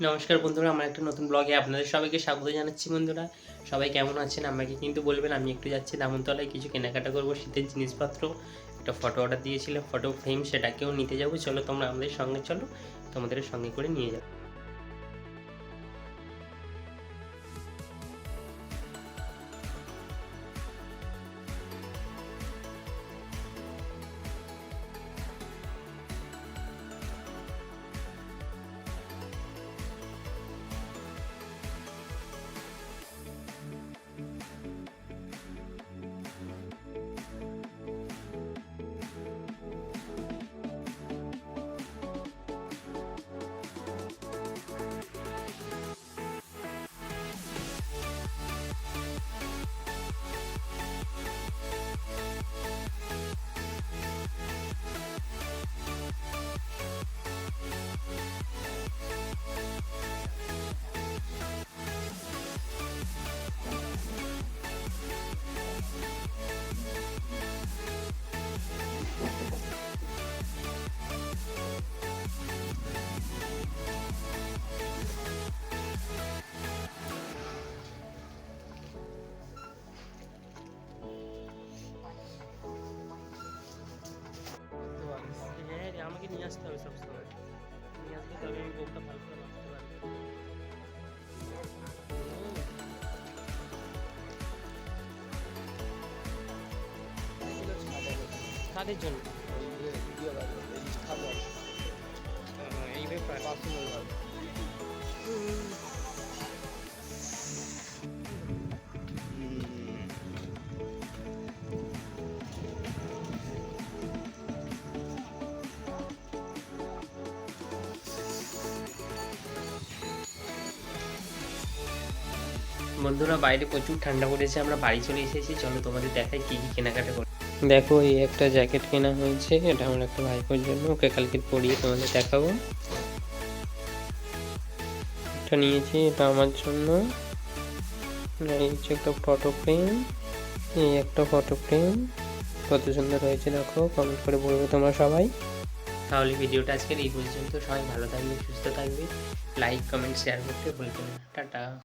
নমস্কার বন্ধুরা, আমার একটা নতুন ব্লগে আপনাদের সবাইকে স্বাগত জানাচ্ছি বন্ধুরা। সবাই কেমন আছেন? আমাকে কিন্তু বলবেন, আমি একটু যাচ্ছি দামনতলায় কিছু কেনাকাটা করব, শীতের জিনিসপত্র। একটা ফটো অর্ডার দিয়েছিলাম ফটো ফ্রেম সেটাকেও নিতে যাব। চলো তোমরা আমাদের সঙ্গে চলো, তোমাদের সঙ্গে করে নিয়ে যাব। আসতে হবে সবসময় নিয়ে আসলে তবে আমি বউটা ভালো করে বাঁচতে পারব কাদের জন্য? এই ব্যাপার বন্ধুরা, বাইরে প্রচুর ঠান্ডা পড়েছে, আমরা বাড়ি চলে এসেছি। চলো তোমাদের দেখাই কি কি কেনাকাটা করে। দেখো, এই একটা জ্যাকেট কেনা হয়েছে, এটা আমার একটা ভাইপোর জন্য, ওকে কালকে পরিয়ে তোমাদের দেখাবো। এটা নিয়েছি, এটা আমার জন্য। একটা ফটো ফ্রেম, এই একটা ফটো ফ্রেম। কত সুন্দর হয়েছে, দেখো কমেন্ট করে বলবে তোমরা সবাই। তাহলে ভিডিওটা আজকের এই পর্যন্ত। সবাই ভালো থাকবে, সুস্থ থাকবে। লাইক কমেন্ট শেয়ার করতে ভুলবে টাটা।